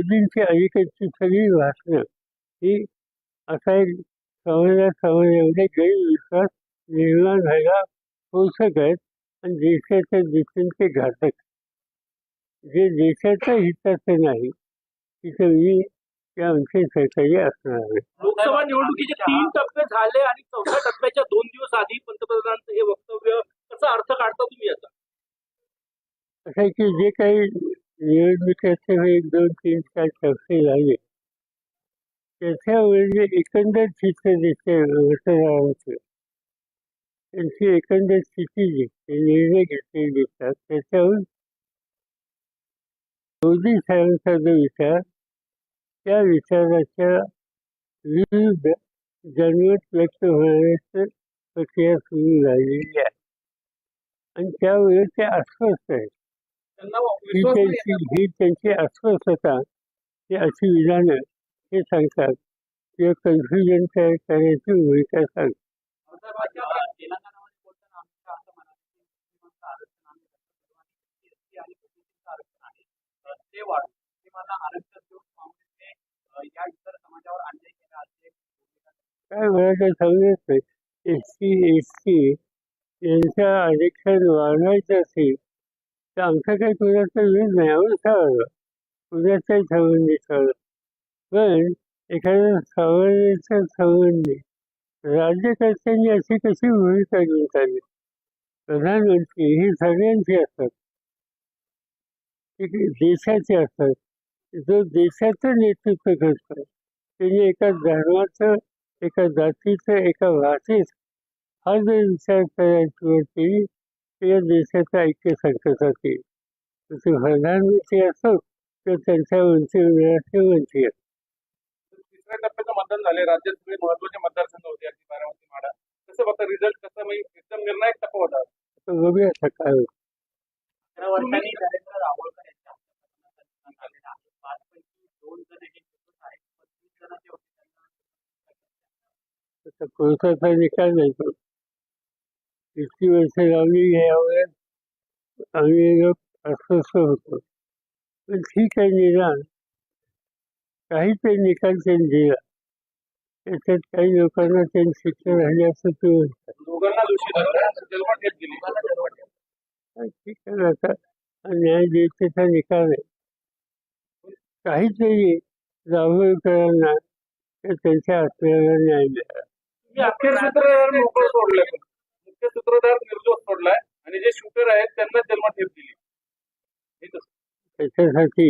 मोदींची अलीकडची सगळी भाषणं ही असा एक समाजात समाजामध्ये गैरविश्वास निर्माण व्हायला पोषक आहेत आणि देशाच्या दिशेचे घातक. जे देशाच्या हिताचं नाही तिथं मी त्या आमच्या सरकारी असणार आहे लोकसभा निवडणुकीचे तीन टप्पे झाले आणि चौथ्या टप्प्याच्या दोन दिवस आधी पंतप्रधानांचं हे वक्तव्य कसा अर्थ काढता तुम्ही याचा असं की जे काही निवडणुकीचे एक दोन तीन चार टप्पे झाले त्याच्यावर जे एकंदर चित्र दिसते मतदारांचं त्यांची एकंदर स्थिती दिसते निर्णय घेतले दिसतात त्याच्यावर मोदी साहेबांचा जो विचार त्या विचाराच्या विरुद्ध जनमत व्यक्त होण्याची प्रक्रिया सुरू झालेली आहे आणि त्यावेळी ते अस्वस्थ आहेत ही त्यांची ही त्यांची अस्वस्थता ही अशी विधानं हे सांगतात. किंवा कन्फ्युजन तयार करण्याची भूमिका सांगतात. काय मला समजत नाही एस सी एस टी यांचं आरक्षण वाढवायचं असेल तर आमचा काही कुणाचा विरोध नाही आम्ही ठरवलं कुणाचाही ठरवून ठरवलं पण एखाद्या संबंधीचा संबंधी राज्यकर्त्यांनी अशी कशी भूमिका घेऊन चालली प्रधानमंत्री ही सगळ्यांची असतात. ती देशाची असतात. जो देशाचं नेतृत्व करतो त्यांनी एका धर्माचं एका जातीचं एका भाषेत हा जर विचार करायची वरती तर या देशाचं ऐक्य येईल तसे प्रधानमंत्री असो किंवा त्यांच्या मंत्री असो तिसऱ्या टप्प्याचं मतदान झाले राज्यात सगळे महत्त्वाचे मतदारसंघ होते. अगदी बारामती माडा कसं बघता रिझल्ट कसं म्हणजे एकदम निर्णायक टप्पा होता. तर बघूया सकाळ वर्षांनी नरेंद्र यांच्या दोन जण हे जण जे त्यांना कोर्टाचा निकाल नाही तो इतकी वर्ष लावली यावर आम्ही लोक अस्वस्थ होतो. पण ठीक आहे निदान. काहीतरी निकाल त्यांनी दिला त्याच्यात काही लोकांना त्यांनी शिक्षा झाली असं ते म्हणतात. ठीक आहे ना. आता हा न्यायदेवतेचा निकाल आहे? काहीतरी दाभोळकरांना त्या त्यांच्या आत्म्याला न्याय मिळाला. मुख्य सूत्रधार निर्दोष सोडलाय आणि जे शूटर आहेत त्यांना जन्मात घेत दिली? त्याच्यासाठी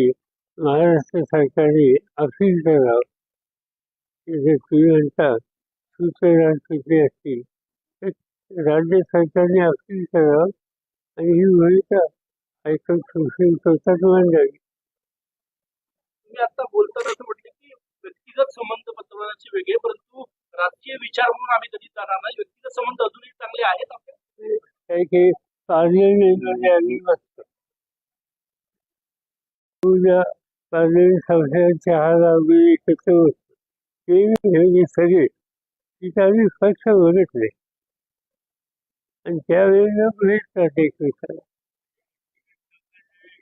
महाराष्ट्र सरकारने अपील करावं जे तुम्ही म्हणता सूत्रधार कुठले असतील तर राज्य सरकारने अपील करावं आणि ही भूमिका ऐकून सुप्रीम कोर्टात मांडावी. तुम्ही आता बोलताना असं म्हटलं की व्यक्तिगत संबंध पंतप्रधानांचे वेगळे परंतु राजकीय विचार म्हणून आम्ही कधी जाणार नाही. संबंध अजूनही चांगले आहेत आपले? काही काही पार्लमेंटमध्ये आम्ही बसतो उद्या पार्लमेंट संसदाच्या हा लागून एकत्र बसतो ते म्हणजे सगळे तिथं आम्ही पक्ष बघत नाही. आणि त्यावेळेला भेटतात एकमेकाला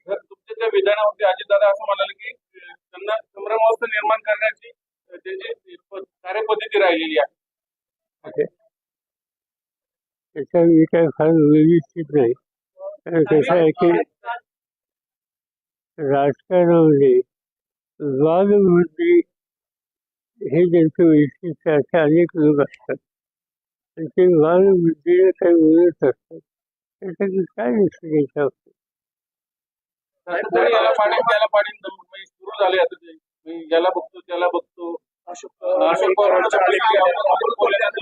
जर तुमच्या त्या विधानावरती अजितदादा असं म्हणाले की त्यांना संभ्रमावस्था निर्माण करण्याची त्यांची कार्यपद्धती राहिलेली आहे. त्याच्या मी काय फार व्यवस्थित नाही. कारण कसं आहे की राजकारणामध्ये वादवृत्ती हे ज्यांचं वैशिष्ट्य असे अनेक लोक असतात. आणि ते वादवृत्तीला काही बोलत असतात. त्याच्यात काय नसतं त्याच्यावर कोणी याला पाणी त्याला पाणी दम- म्हणजे सुरू झाले आता ते म्हणजे याला बघतो त्याला बघतो अशोक पवारांना चालले की आपण- आपण बोलण्यात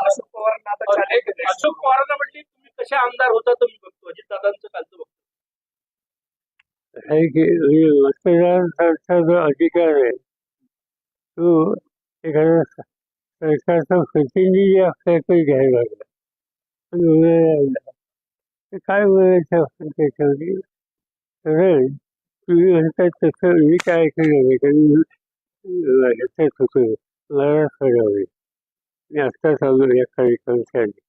अशोक पवारांना आता चालेल. अशोक पवारांना म्हटले कसे आमदार होता तर मी बघतो? अजित दादांचं कालचं बघतो. आहे की मतदारांचा जो अधिकार आहे तो एखाद्या स- सरकारचा प्रतिनिधी आपल्याकडे घ्यायला लागला. आणि बोलायला लागला काय बोलायचं आपण त्याच्यामध्ये? कारण तुम्ही म्हणतात तसं मी काय ऐकलं नाही कारण ह्याच्यात होतो. मला कळावे मी आत्ताच आलो या कार्यक्रमासाठी.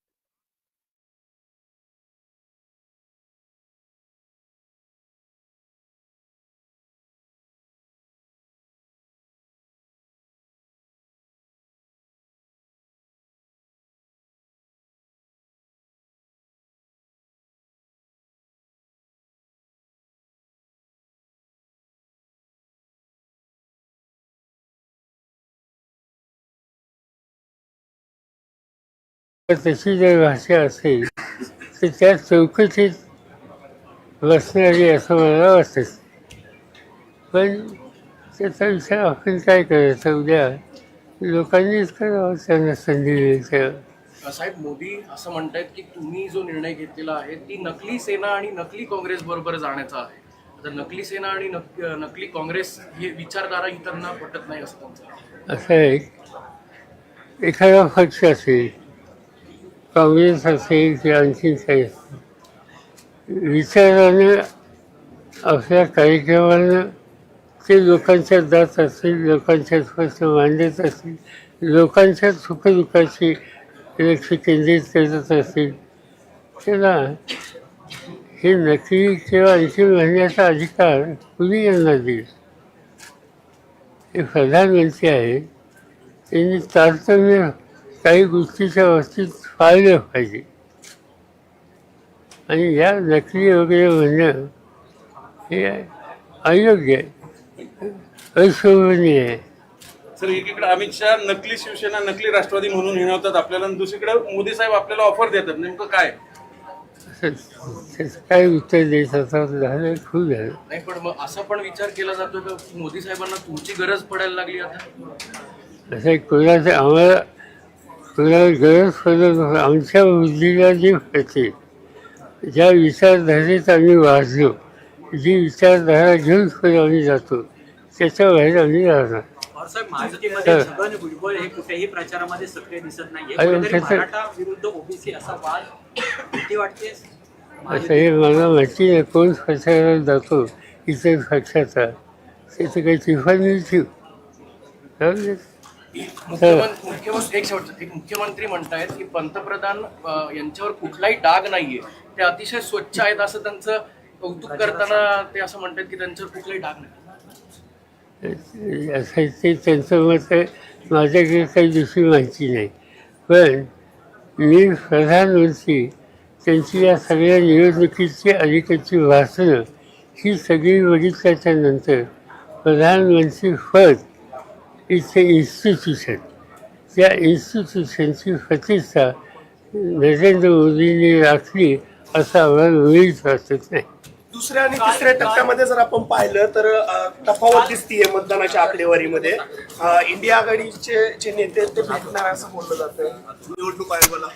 तशी जर भाषा असेल तर त्या चौकटीत बसणारी असं मला वाटत. पण त्याचा विचार आपण काय करायचा? उद्या लोकांनीच करावं त्यांना संधी द्यायच्या साहेब मोदी असं म्हणतायत की तुम्ही जो निर्णय घेतलेला आहे ती नकली सेना आणि नकली काँग्रेस बरोबर जाण्याचा आहे. आता नकली सेना आणि नक- नकली काँग्रेस हे विचारधारा इतरांना पटत नाही असं त्यांचं. आहे. असं एक एखादा पक्ष असेल काँग्रेस असेल किंवा आणखी काही. असेल विचारानं आपल्या कार्यक्रमानं ते लोकांच्या जात असतील लोकांच्या स्पष्ट मांडत असतील लोकांच्या सुखदुःखाची लक्ष केंद्रित करत असतील त्याला हे नक्की किंवा आणखी म्हणण्याचा अधिकार कुणी यांना देईल? हे प्रधानमंत्री आहे त्यांनी तारतम्य काही गोष्टीच्या बाबतीत पाळलं पाहिजे. आणि या नकली वगैरे म्हणणं हे अयोग्य आहे. अशोभनीय आहे. सर एकीकडे अमित शहा नकली शिवसेना नकली राष्ट्रवादी म्हणून हिणवतात आपल्याला आणि दुसरीकडे मोदी साहेब आपल्याला ऑफर देतात. नेमकं काय? काय उत्तर द्यायचं झालं खूप झालं. नाही पण मग असा पण विचार केला जातो का? की मोदी साहेबांना तुमची गरज पडायला लागली आता? असं कोणाचं आम्हाला कोणाला गरज आमच्या बुद्धीला जी पडते ज्या विचारधारेत आम्ही वाचलो जी विचारधारा घेऊन पुढे आम्ही जातो त्याच्या बाहेर आम्ही राहणार. हे हे मला माहिती नाही कोण प्रचारात जातो इतर पक्षाचा. त्याचं काही तिफानी ठेव. मुख्यमंत्री मुख्यमंत्री एक शेवटचं एक मुख्यमंत्री म्हणतायत की पंतप्रधान अ, यांच्यावर कुठलाही डाग नाहीये. ते अतिशय स्वच्छ आहेत असं त्यांचं कौतुक करताना ते असं म्हणतात की त्यांच्यावर कुठलाही डाग नाही. असं ते त्यांचं मत आहे. माझ्याकडे काही दुसरी माहिती नाही. पण मी प्रधानमंत्री त्यांची या सगळ्या निवडणुकीची अलीकडची भाषणं ही सगळी बघितल्याच्या नंतर प्रधानमंत्री पद इथे इन्स्टिट्यूशन त्या इन्स्टिट्यूशनची प्रतिष्ठा नरेंद्र मोदींनी राखली असं आम्हाला मुळीच वाटत नाही. दुसऱ्या आणि तिसऱ्या टप्प्यामध्ये जर आपण पाहिलं तर तफावत दिसतीये मतदानाच्या आकडेवारीमध्ये. इंडिया आघाडीचे जे नेते ते भेटणार असं बोललं जातं निवडणूक आयोगाला.